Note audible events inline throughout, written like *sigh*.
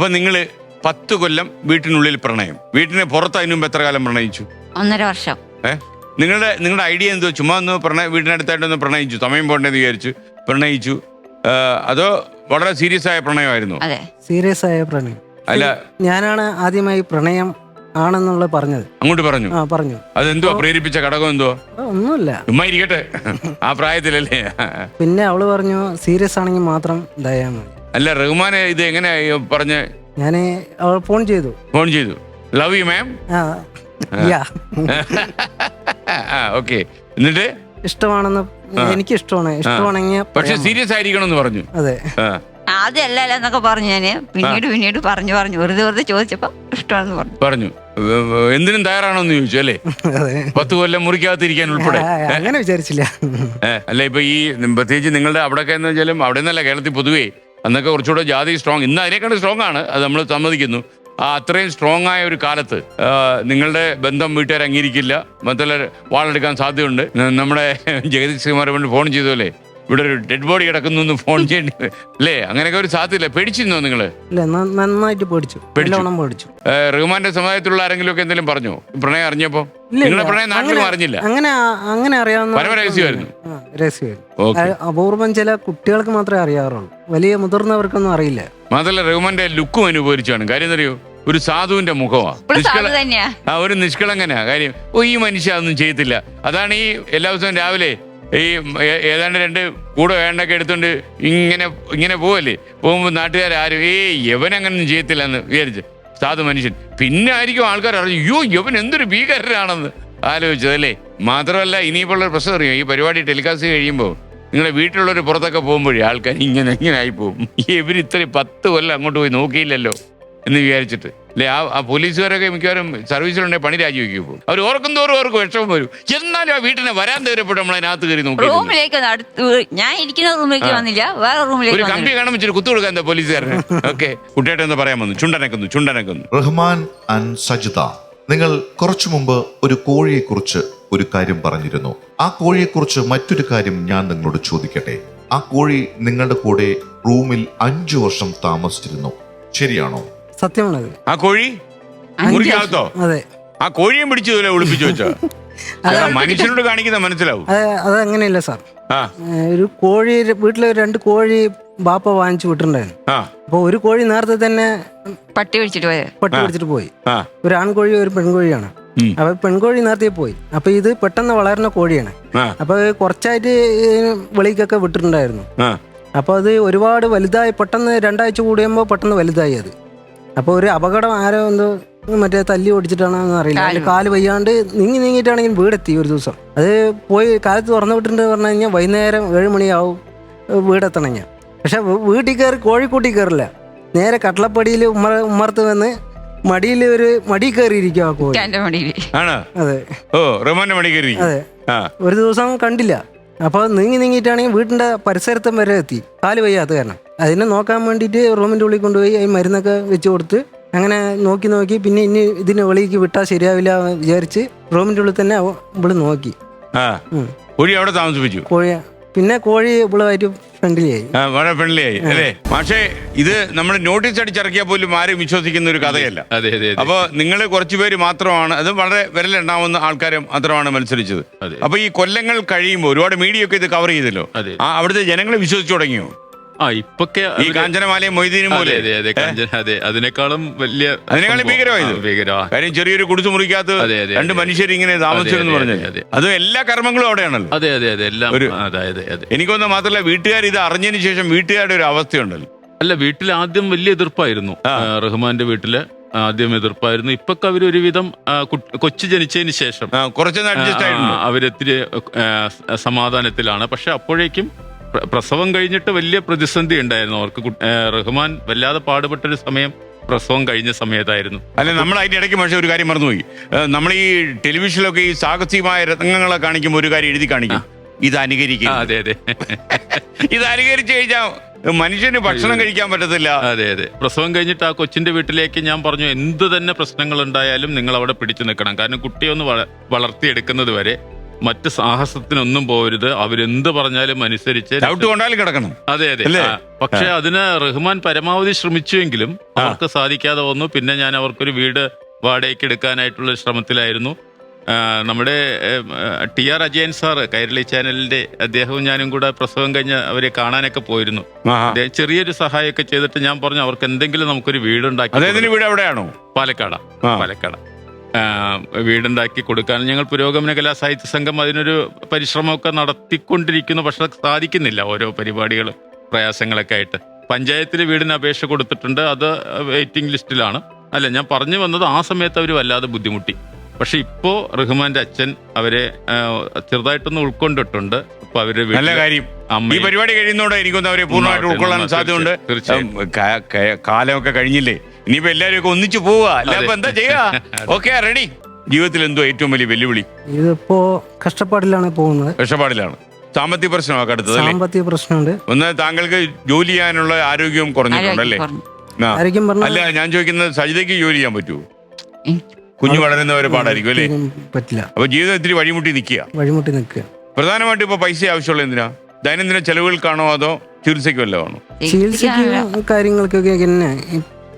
അപ്പൊ നിങ്ങൾ പത്ത് കൊല്ലം വീട്ടിനുള്ളിൽ പ്രണയം. വീട്ടിന് പുറത്ത് അതിനു മുമ്പ് എത്ര കാലം പ്രണയിച്ചു? ഒന്നര വർഷം. ഏ? നിങ്ങളുടെ നിങ്ങളുടെ ഐഡിയ എന്തോ? ചുമ്മാ ഒന്ന് പ്രണയ വീടിനടുത്തായിട്ടൊന്ന് പ്രണയിച്ചു. സമയം പോണ്ടെന്ന് വിചാരിച്ചു. പ്രണയിച്ചു. ആ, അതോ വളരെ സീരിയസ് ആയ പ്രണയമായിരുന്നു? അതെ. സീരിയസ് ആയ പ്രണയം. അല്ല. ഞാനാണ് ആദ്യമായി പ്രണയം ആണെന്നുള്ളത് പറഞ്ഞത്. അങ്ങോട്ട് പറഞ്ഞു. ആ പറഞ്ഞു. അതെന്തോ പ്രേരിപ്പിച്ച ഘടകം എന്തോ ആ, ഒന്നുമില്ല. ചുമ്മാ ഇരിക്കട്ടെ. ആ പ്രായത്തിലല്ലേ? പിന്നെ അവൾ പറഞ്ഞു സീരിയസ് ആണെങ്കിൽ മാത്രം ദയാ മതി അല്ല റഹ്മാനെ ഇത് എങ്ങനെയായി പറഞ്ഞ്? ഞാൻ ഫോൺ ചെയ്തു. ഫോൺ ചെയ്തു. ലവ് യു മാം ആ യാ. ആ ഓക്കെ. എന്നിട്ട്? ഇഷ്ടമാണെന്ന് എനിക്ക് ഇഷ്ടമാണ് ഇഷ്ടമാണെങ്കിൽ പക്ഷെ സീരിയസ് ആയിരിക്കണം എന്ന് പറഞ്ഞു. അതെ. ആ. ആദ്യം അല്ല അല്ല എന്നൊക്കെ പറഞ്ഞു ഞാൻ. പിന്നീട് പിന്നീട് പറഞ്ഞു പറഞ്ഞു. വെറുതെ വെറുതെ ചോദിച്ചപ്പോ ഇഷ്ടമാണെന്ന് പറഞ്ഞു. പറഞ്ഞു. എന്തിനും തയ്യാറാണോന്ന് ചോദിച്ചു അല്ലേ? അതെ. പത്ത് കൊല്ലം മുറിക്കകത്തിരിക്കാൻ ഉൾപ്പെടെ. അങ്ങനെ വിചാരിച്ചില്ല. അല്ല ഇപ്പൊ ഈ പ്രത്യേകിച്ച് നിങ്ങളുടെ അവിടെയൊക്കെ എന്ന് വെച്ചാലും അവിടെ നിന്നല്ല കേരളത്തിൽ പൊതുവേ അന്നൊക്കെ കുറച്ചുകൂടെ ജാതി സ്ട്രോങ് ഇന്ന് അതിനേക്കാൾ സ്ട്രോങ് ആണ്. അത് നമ്മൾ സമ്മതിക്കുന്നു. ആ അത്രയും സ്ട്രോങ് ആയ ഒരു കാലത്ത് നിങ്ങളുടെ ബന്ധം വീട്ടുകാർ അംഗീകരിക്കില്ല. മറ്റുള്ള വാളെടുക്കാൻ സാധ്യതയുണ്ട്. നമ്മുടെ ജഗദീഷ് കുമാർ വേണ്ടി ഫോൺ ചെയ്തോലെ ഇവിടെ ഒരു ഡെഡ് ബോഡി കിടക്കുന്നു എന്ന് ഫോൺ ചെയ്യേണ്ടി അല്ലേ? അങ്ങനെയൊക്കെ ഒരു സാധ്യതയില്ല. പേടിച്ചിരുന്നോ നിങ്ങൾ? ഇല്ല ന- നന്നായിട്ട് പേടിച്ചു. പേടിച്ചു. റഹ്മാന്റെ സമുദായത്തിലുള്ള ആരെങ്കിലും ഒക്കെ എന്തെങ്കിലും പറഞ്ഞോ? പ്രണയം അറിഞ്ഞപ്പോ? നിങ്ങളുടെ ഇല്ല. പ്രണയം നാട്ടിലും അങ്ങനെ- അറിഞ്ഞില്ല അങ്ങനെ അങ്ങനെ അറിയാവുന്ന രഹസ്യമായിരുന്നു. അപൂർവം ചില കുട്ടികൾക്ക് മാത്രമേ അറിയാറുള്ളൂ. വലിയ മുതിർന്നവർക്കൊന്നും അറിയില്ല. മാത്രല്ല റഹ്മാന്റെ ലുക്കും അനുഭവിച്ചാണ്. കാര്യം അറിയോ ഒരു സാധുവിന്റെ മുഖമാ. ആ ഒരു നിഷ്കളങ്കനാ. കാര്യം ഓ ഈ മനുഷ്യ അതൊന്നും ചെയ്യത്തില്ല. അതാണ് ഈ എല്ലാ ദിവസവും രാവിലെ ഈ ഏതാണ്ട് രണ്ട് കൂടെ വേണ്ടൊക്കെ എടുത്തോണ്ട് ഇങ്ങനെ ഇങ്ങനെ പോവല്ലേ? പോകുമ്പോൾ നാട്ടുകാർ ആരും ഏയ് യവൻ അങ്ങനൊന്നും ചെയ്യത്തില്ല എന്ന് വിചാരിച്ച്. സാധു മനുഷ്യൻ. പിന്നെ ആയിരിക്കും ആൾക്കാർ അറിഞ്ഞു അയ്യോ യവൻ എന്തൊരു ഭീകരനാണെന്ന് ആലോചിച്ചതല്ലേ മാത്രമല്ല ഇനിയിപ്പോൾ ഒരു പ്രശ്നം അറിയോ? ഈ പരിപാടി ടെലികാസ്റ്റ് കഴിയുമ്പോൾ നിങ്ങളുടെ വീട്ടിലുള്ളവർ പുറത്തൊക്കെ പോകുമ്പോഴേ ആൾക്കാർ ഇങ്ങനെ ഇങ്ങനെ പോകും. ഇവർ ഇത്രയും പത്ത് കൊല്ലം അങ്ങോട്ട് പോയി നോക്കിയില്ലല്ലോ എന്ന് വിചാരിച്ചിട്ട്. അല്ലെ? ആ ആ പോലീസുകാരൊക്കെ മിക്കവാറും സർവീസിലുണ്ടെങ്കിൽ പണി രാജിവെക്കും ഇപ്പോൾ അവർ ഓർക്കും തോറും അവർക്ക് വിഷമം വരും. എന്നാലും ആ വീട്ടിനെ വരാൻ തേരപ്പെട്ട് നമ്മൾ അതിനകത്ത് കയറി നോക്കി റൂമിലേക്ക് അടുത്ത് ഞാൻ ഇരിക്കുന്ന റൂമിലേക്ക് വന്നില്ല. വേറെ റൂമിലേക്ക് ഒരു കമ്പി കാണാൻ കാണുമ്പോൾ ഇച്ചിരി കുത്തു കൊടുക്കാൻ എന്താ പോലീസുകാരന്? ഓക്കെ. കുട്ടിയായിട്ട് എന്താ പറയാൻ വന്നു? ചുണ്ടനക്കുന്നു ചുണ്ടനക്കുന്നു. റഹ്മാൻ ആൻഡ് സജിത നിങ്ങൾ കുറച്ചു മുമ്പ് ഒരു കോഴിയെക്കുറിച്ച് ഒരു കാര്യം പറഞ്ഞിരുന്നു. ആ കോഴിയെക്കുറിച്ച് മറ്റൊരു കാര്യം ഞാൻ നിങ്ങളോട് ചോദിക്കട്ടെ? ആ കോഴി നിങ്ങളുടെ കൂടെ റൂമിൽ അഞ്ചു വർഷം താമസിച്ചിരുന്നു. ശരിയാണോ? സത്യമാണത്. ആ കോഴി? മുറിക്കകത്തോ? അതെ. ആ കോഴിയും പിടിച്ചു ഇതുപോലെ ഒളിപ്പിച്ചു വെച്ചോ? *laughs* അതാ മനുഷ്യനോട് കാണിക്കുന്ന മനസ്സിലാവും. അതെ അതങ്ങനെയല്ല സാർ. ആ. ഒരു കോഴി വീട്ടിലെ രണ്ട് കോഴി ബാപ്പ വാങ്ങിച്ചു വിട്ടിട്ടുണ്ടായിരുന്നു. ആ. അപ്പോൾ ഒരു കോഴി നേരത്തെ തന്നെ പട്ടി പിടിച്ചിട്ട് പോയത്. പട്ടി പിടിച്ചിട്ട് പോയി. ആ. ഒരു ആൺകോഴി ഒരു പെൺകോഴിയാണ്. ഉം. അപ്പൊ പെൺകോഴി നേരത്തെ പോയി. അപ്പൊ ഇത് പെട്ടെന്ന് വളരുന്ന കോഴിയാണ്. ആ. അപ്പൊ കുറച്ചായിട്ട് വെളിക്കൊക്കെ വിട്ടിട്ടുണ്ടായിരുന്നു. ആ. അപ്പോൾ അത് ഒരുപാട് വലുതായി പെട്ടെന്ന് രണ്ടാഴ്ച കൂടുമ്പോൾ പെട്ടെന്ന് വലുതായി അത്. അപ്പോൾ ഒരു അപകടം ആരോ എന്തോ മറ്റേ തല്ലി ഓടിച്ചിട്ടാണെന്ന് അറിയില്ല. അതിന്റെ കാൽ. വയ്യാണ്ട് നീങ്ങി നീങ്ങിയിട്ടാണെങ്കിൽ വീടെത്തി ഒരു ദിവസം. അത് പോയി കാലത്ത് തുറന്നു വിട്ടിട്ടുണ്ട് പറഞ്ഞു കഴിഞ്ഞാൽ വൈകുന്നേരം ഏഴ് മണിയാവും വീടെത്തണം ഞാൻ. പക്ഷെ വീട്ടിൽ കയറി കോഴിക്കൂട്ടി കയറില്ല. നേരെ കട്ടളപ്പടിയിൽ ഉമ്മ ഉമ്മർത്ത് വന്ന് മടിയിൽ ഒരു മടി കയറിയിരിക്കും ആ കോഴി. എന്റെ മടിയിൽ. ആണ്? അതെ. ഓ റഹ്മാന്റെ മടി കയറി അതെ. ആ. ഒരു ദിവസം കണ്ടില്ല. അപ്പോൾ നീങ്ങി നീങ്ങിയിട്ടാണെങ്കിൽ വീടിന്റെ പരിസരത്തും വരെ എത്തി. കാൽ വയ്യാത്ത കാരണം. അതിനെ നോക്കാൻ വേണ്ടിയിട്ട് റൂമിന്റെ ഉള്ളിൽ കൊണ്ടുപോയി ഈ മരുന്നൊക്കെ വെച്ച് കൊടുത്ത് അങ്ങനെ നോക്കി നോക്കി പിന്നെ ഇനി ഇതിന് വെളിക്ക് വിട്ടാൽ ശരിയാവില്ല എന്ന് വിചാരിച്ച് റൂമിന്റെ ഉള്ളിൽ തന്നെ ഇവിടെ ഇവൾ നോക്കി. ആ. കോഴി അവിടെ താമസിപ്പിച്ചു? കോഴി പിന്നെ കോഴി ഇവളുമായിട്ട് ഫ്രണ്ട്ലി ആയി. ആ, വളരെ ഫ്രണ്ട്ലിയായി അല്ലേ? പക്ഷേ ഇത് നമ്മൾ നോട്ടീസ് അടിച്ചിറക്കിയാൽ പോലും ആരും വിശ്വസിക്കുന്ന ഒരു കഥയല്ല. അതെ അതെ അതെ അപ്പൊ നിങ്ങൾ കുറച്ചുപേര് മാത്രമാണ് അത് വളരെ വിരലുണ്ടാവുന്ന ആൾക്കാർ മാത്രമാണ് മത്സരിച്ചത്. അതെ. അപ്പൊ ഈ കൊല്ലങ്ങൾ കഴിയുമ്പോൾ ഒരുപാട് മീഡിയ ഒക്കെ ഇത് കവർ ചെയ്തല്ലോ. അതെ. ആ അവിടുത്തെ ജനങ്ങൾ വിശ്വസിച്ചു തുടങ്ങിയോ? ആ ഇപ്പൊക്കെ ഈ കാഞ്ചനമാലയും മൊയ്തീനും പോലെ. അതെ അതെ കാഞ്ചന അതെ. അതിനേക്കാളും വലിയ അതിനേക്കാളും. ഭീകരമായത്? ഭീകരം കാര്യം ചെറിയൊരു കുടിച്ചു മുറിക്കാത്ത രണ്ട്. മനുഷ്യർ ഇങ്ങനെ താമസിച്ചെന്ന് പറഞ്ഞു അതെ, അതും എല്ലാ കർമ്മങ്ങളും അവിടെയാണല്ലോ. അതെ അതെ അതെ എല്ലാം ഒരു- അതെ എനിക്കൊന്ന് മാത്രമല്ല വീട്ടുകാർ ഇത് അറിഞ്ഞതിന് ശേഷം വീട്ടുകാരുടെ ഒരു അവസ്ഥയുണ്ടല്ലോ. അല്ല വീട്ടിൽ ആദ്യം വലിയ എതിർപ്പായിരുന്നു. റഹ്മാന്റെ വീട്ടിൽ ആദ്യം എതിർപ്പായിരുന്നു. ഇപ്പൊക്കെ അവർ ഒരുവിധം കൊച്ചു ജനിച്ചതിന് ശേഷം അവരെത്തിരി സമാധാനത്തിലാണ്. പക്ഷെ അപ്പോഴേക്കും പ്രസവം കഴിഞ്ഞിട്ട് വലിയ പ്രതിസന്ധി ഉണ്ടായിരുന്നു. അവർക്ക് റഹ്മാൻ വല്ലാതെ പാടുപെട്ടൊരു സമയം പ്രസവം കഴിഞ്ഞ സമയത്തായിരുന്നു. അല്ല നമ്മൾ അതിന്റെ ഇടയ്ക്ക് പക്ഷേ ഒരു കാര്യം മറന്നുപോയി. നമ്മൾ ഈ ടെലിവിഷനിലൊക്കെ ഈ സാഹസികമായ രത്നങ്ങളെ കാണിക്കുമ്പോൾ ഒരു കാര്യം എഴുതി കാണിക്കും. ഇത് അനുകരിക്കുക അതെ അതെ. *laughs* ഇത് അനുകരിച്ചു കഴിഞ്ഞാൽ മനുഷ്യന് ഭക്ഷണം കഴിക്കാൻ പറ്റത്തില്ല. അതെ അതെ. പ്രസവം കഴിഞ്ഞിട്ട് ആ കൊച്ചിന്റെ വീട്ടിലേക്ക് ഞാൻ പറഞ്ഞു എന്ത് തന്നെ പ്രശ്നങ്ങൾ ഉണ്ടായാലും നിങ്ങൾ അവിടെ പിടിച്ചു നിൽക്കണം. കാരണം കുട്ടിയൊന്ന് വള- വളർത്തിയെടുക്കുന്നത് വരെ മറ്റ് സാഹസത്തിനൊന്നും പോകരുത് അവരെന്ത് പറഞ്ഞാലും അനുസരിച്ച് ഡൗട്ട് കൊണ്ടാലും കിടക്കണം. അതെ അതെ. പക്ഷെ അതിന് റഹ്മാൻ പരമാവധി ശ്രമിച്ചുവെങ്കിലും അവർക്ക് സാധിക്കാതെ വന്നു. പിന്നെ ഞാൻ അവർക്കൊരു വീട് വാടകയ്ക്ക് എടുക്കാനായിട്ടുള്ള ശ്രമത്തിലായിരുന്നു. നമ്മുടെ T R Ajayan sir Kairali ചാനലിന്റെ അദ്ദേഹവും ഞാനും കൂടെ പ്രസവം കഴിഞ്ഞ് അവരെ കാണാനൊക്കെ പോയിരുന്നു. ചെറിയൊരു സഹായമൊക്കെ ചെയ്തിട്ട് ഞാൻ പറഞ്ഞു അവർക്ക് എന്തെങ്കിലും നമുക്കൊരു വീടുണ്ടാക്കി വീട് എവിടെയാണോ? പാലക്കാട്. പാലക്കാട്. വീടുണ്ടാക്കി കൊടുക്കാൻ. ഞങ്ങൾ പുരോഗമന കലാ സാഹിത്യ സംഘം അതിനൊരു പരിശ്രമമൊക്കെ നടത്തിക്കൊണ്ടിരിക്കുന്നു. പക്ഷെ സാധിക്കുന്നില്ല ഓരോ പരിപാടികൾ പ്രയാസങ്ങളൊക്കെ ആയിട്ട്. പഞ്ചായത്തിൽ വീടിന് അപേക്ഷ കൊടുത്തിട്ടുണ്ട്. അത് വെയിറ്റിംഗ് ലിസ്റ്റിലാണ്. അല്ല ഞാൻ പറഞ്ഞു വന്നത് ആ സമയത്ത് അവർ വല്ലാതെ ബുദ്ധിമുട്ടി. പക്ഷെ ഇപ്പോ റഹ്മാന്റെ അച്ഛൻ അവരെ ചെറുതായിട്ടൊന്ന് ഉൾക്കൊണ്ടിട്ടുണ്ട്. അപ്പൊ നല്ല കാര്യം. ഈ പരിപാടി എനിക്കൊന്ന് അവരെ പൂർണമായിട്ട് ഉൾക്കൊള്ളാൻ സാധ്യതയുണ്ട്. കാലമൊക്കെ കഴിഞ്ഞില്ലേ? ഇനിയിപ്പോ എല്ലാരും ഒക്കെ ഒന്നിച്ചു പോവുക. അല്ല? അതെ. അപ്പൊ എന്താ ചെയ്യാ? ഓക്കെ റെഡി ജീവിതത്തിൽ എന്തോ ഏറ്റവും വലിയ വെല്ലുവിളി? ഇതിപ്പോ കഷ്ടപ്പാടിലാണ് പോകുന്നത്. കഷ്ടപ്പാടിലാണ്. സാമ്പത്തിക പ്രശ്നമൊക്കെ അടുത്തത് അല്ലേ? സാമ്പത്തിക പ്രശ്നമുണ്ട്. ഒന്ന് താങ്കൾക്ക് ജോലി ചെയ്യാനുള്ള ആരോഗ്യവും കുറഞ്ഞിട്ടുണ്ടല്ലേ ആരോഗ്യം കുറഞ്ഞു. ആ. അല്ല ഞാൻ ചോദിക്കുന്നത് സജിതയ്ക്ക് ജോലി ചെയ്യാൻ പറ്റുമോ കുഞ്ഞു വളരുന്നവരെ പാടായിരിക്കും അല്ലേ? പറ്റില്ല. അപ്പൊ ജീവിതം ഇത്തിരി വഴിമുട്ടി നിൽക്കുക. വഴിമുട്ടി നിൽക്കുക. പ്രധാനമായിട്ടും ഇപ്പൊ പൈസ ആവശ്യമുള്ള എന്തിനാ? ദൈനംദിന ചെലവുകൾക്കാണോ അതോ ചികിത്സയ്ക്ക് ആണോ ചികിത്സയ്ക്ക് കാര്യങ്ങൾക്കൊക്കെ തന്നെ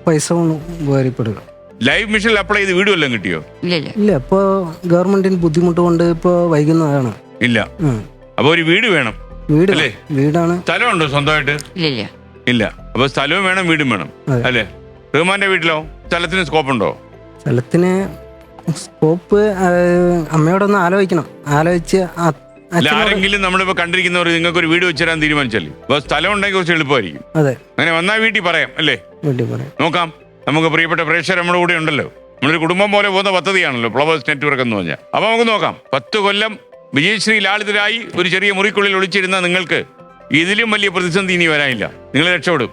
പൈസ കൊണ്ട് ഉപകാരപ്പെടുക. ലൈഫ് മിഷനിൽ അപ്ലൈ ചെയ്ത് വീട് വല്ലതും കിട്ടിയോ? ഇല്ല ഇല്ല. ഇല്ല ഇപ്പോ ഗവൺമെന്റിന് ബുദ്ധിമുട്ട് കൊണ്ട് ഇപ്പൊ വൈകുന്നതാണ്. ഇല്ല. ഉം. അപ്പൊ ഒരു വീട് വേണം വീട് അല്ലേ? വീടാണ്. സ്ഥലമുണ്ടോ സ്വന്തമായിട്ട്? ഇല്ല ഇല്ല. ഇല്ല. അപ്പൊ സ്ഥലവും വേണം വീടും വേണം അതെ. അല്ലേ? റഹ്മാന്റെ വീട്ടിലോ? സ്ഥലത്തിന് സ്കോപ്പ് ഉണ്ടോ? സ്ഥലത്തിന് സ്കോപ്പ് അമ്മയോടൊന്ന് ആലോചിക്കണം. ആലോചിച്ച് അല്ല ആരെങ്കിലും നമ്മളിപ്പോ കണ്ടിരിക്കുന്നവർ നിങ്ങൾക്ക് ഒരു വീട് വെച്ചുതരാൻ തീരുമാനിച്ചല്ലേ? അപ്പൊ സ്ഥലം ഉണ്ടെങ്കിൽ കുറച്ച് എളുപ്പമായിരിക്കും. അതെ. അങ്ങനെ വന്നാൽ വീട്ടിൽ പറയാം അല്ലേ? വീട്ടിൽ പറയാം. നോക്കാം. നമുക്ക് പ്രിയപ്പെട്ട പ്രേക്ഷകർ നമ്മുടെ കൂടെ ഉണ്ടല്ലോ. നമ്മളൊരു കുടുംബം പോലെ പോകുന്ന പദ്ധതിയാണല്ലോ ഫ്ലവേഴ്സ് നെറ്റ്വർക്ക് എന്ന് പറഞ്ഞാൽ. അപ്പൊ നമുക്ക് നോക്കാം. പത്ത് കൊല്ലം വിജയശ്രീ ലാളിതരായി ഒരു ചെറിയ മുറിക്കുള്ളിൽ ഒളിച്ചിരുന്ന നിങ്ങൾക്ക് ഇതിലും വലിയ പ്രതിസന്ധി ഇനി വരാനില്ല. നിങ്ങൾ രക്ഷപ്പെടും.